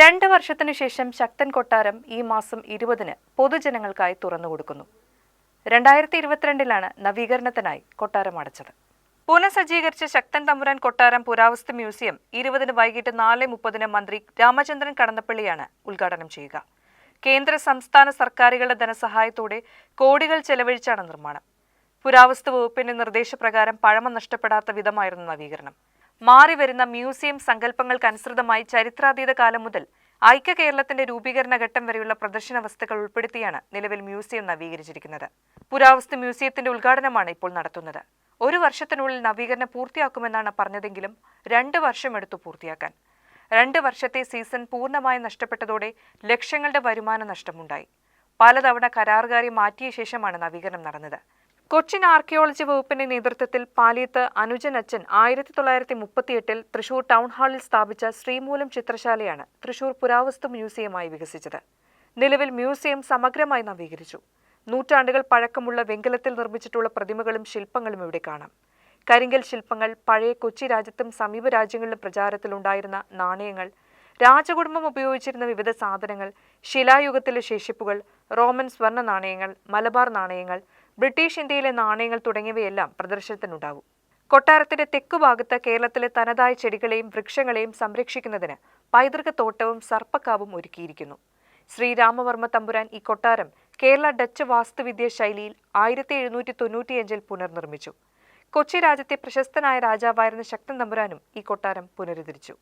രണ്ട് വർഷത്തിനു ശേഷം ശക്തൻ കൊട്ടാരം ഈ മാസം ഇരുപതിന് പൊതുജനങ്ങൾക്കായി തുറന്നുകൊടുക്കുന്നു രണ്ടായിരത്തി ഇരുപത്തിരണ്ടിലാണ് നവീകരണത്തിനായി കൊട്ടാരം അടച്ചത്. പുനഃസജ്ജീകരിച്ച ശക്തൻ തമ്പുരാൻ കൊട്ടാരം പുരാവസ്തു മ്യൂസിയം ഇരുപതിന് വൈകിട്ട് നാല് മുപ്പതിന് മന്ത്രി രാമചന്ദ്രൻ കടന്നപ്പള്ളിയാണ് ഉദ്ഘാടനം ചെയ്യുക. കേന്ദ്ര സംസ്ഥാന സർക്കാരുകളുടെ ധനസഹായത്തോടെ കോടികൾ ചെലവഴിച്ചാണ് നിർമ്മാണം. പുരാവസ്തു വകുപ്പിന്റെ നിർദ്ദേശപ്രകാരം പഴമ നഷ്ടപ്പെടാത്ത വിധമായിരുന്നു നവീകരണം. മാറിവരുന്ന മ്യൂസിയം സങ്കല്പങ്ങൾക്കനുസൃതമായി ചരിത്രാതീത കാലം മുതൽ ഐക്യ കേരളത്തിന്റെ രൂപീകരണ ഘട്ടം വരെയുള്ള പ്രദർശന വസ്തുക്കൾ ഉൾപ്പെടുത്തിയാണ് നിലവിൽ മ്യൂസിയം നവീകരിച്ചിരിക്കുന്നത്. പുരാവസ്തു മ്യൂസിയത്തിന്റെ ഉദ്ഘാടനമാണ് ഇപ്പോൾ നടത്തുന്നത്. ഒരു വർഷത്തിനുള്ളിൽ നവീകരണം പൂർത്തിയാക്കുമെന്നാണ് പറഞ്ഞതെങ്കിലും രണ്ട് വർഷമെടുത്തു പൂർത്തിയാക്കാൻ. രണ്ട് വർഷത്തെ സീസൺ പൂർണമായി നഷ്ടപ്പെട്ടതോടെ ലക്ഷങ്ങളുടെ വരുമാന നഷ്ടമുണ്ടായി. പലതവണ കരാറുകാരെ മാറ്റിയ ശേഷമാണ് നവീകരണം നടന്നത്. കൊച്ചിൻ ആർക്കിയോളജി വകുപ്പിന്റെ നേതൃത്വത്തിൽ പാലിയത്ത് അനുജൻ അച്ഛൻ ആയിരത്തി തൊള്ളായിരത്തി മുപ്പത്തിയെട്ടിൽ തൃശൂർ ടൗൺ ഹാളിൽ സ്ഥാപിച്ച ശ്രീമൂലം ചിത്രശാലയാണ് തൃശൂർ പുരാവസ്തു മ്യൂസിയമായി വികസിച്ചത്. നിലവിൽ മ്യൂസിയം സമഗ്രമായി നവീകരിച്ചു. നൂറ്റാണ്ടുകൾ പഴക്കമുള്ള വെങ്കലത്തിൽ നിർമ്മിച്ചിട്ടുള്ള പ്രതിമകളും ശില്പങ്ങളും ഇവിടെ കാണാം. കരിങ്കൽ ശില്പങ്ങൾ പഴയ കൊച്ചി രാജ്യത്തും സമീപ രാജ്യങ്ങളിലും പ്രചാരത്തിലുണ്ടായിരുന്ന നാണയങ്ങൾ രാജകുടുംബം ഉപയോഗിച്ചിരുന്ന വിവിധ സാധനങ്ങൾ ശിലായുഗത്തിലെ ശേഷിപ്പുകൾ റോമൻ സ്വർണ നാണയങ്ങൾ മലബാർ നാണയങ്ങൾ ബ്രിട്ടീഷ് ഇന്ത്യയിലെ നാണയങ്ങൾ തുടങ്ങിയവയെല്ലാം പ്രദർശനത്തിനുണ്ടാകും. കൊട്ടാരത്തിന്റെ തെക്കുഭാഗത്ത് കേരളത്തിലെ തനതായ ചെടികളെയും വൃക്ഷങ്ങളെയും സംരക്ഷിക്കുന്നതിന് പൈതൃക തോട്ടവും സർപ്പക്കാവും ഒരുക്കിയിരിക്കുന്നു. ശ്രീരാമവർമ്മ തമ്പുരാൻ ഈ കൊട്ടാരം കേരള ഡച്ച് വാസ്തുവിദ്യ ശൈലിയിൽ ആയിരത്തി എഴുന്നൂറ്റി തൊണ്ണൂറ്റിയഞ്ചിൽ പുനർനിർമ്മിച്ചു. കൊച്ചി രാജ്യത്തെ പ്രശസ്തനായ രാജാവായിരുന്ന ശക്തൻ തമ്പുരാനും ഈ കൊട്ടാരം പുനരുദ്ധരിച്ചു.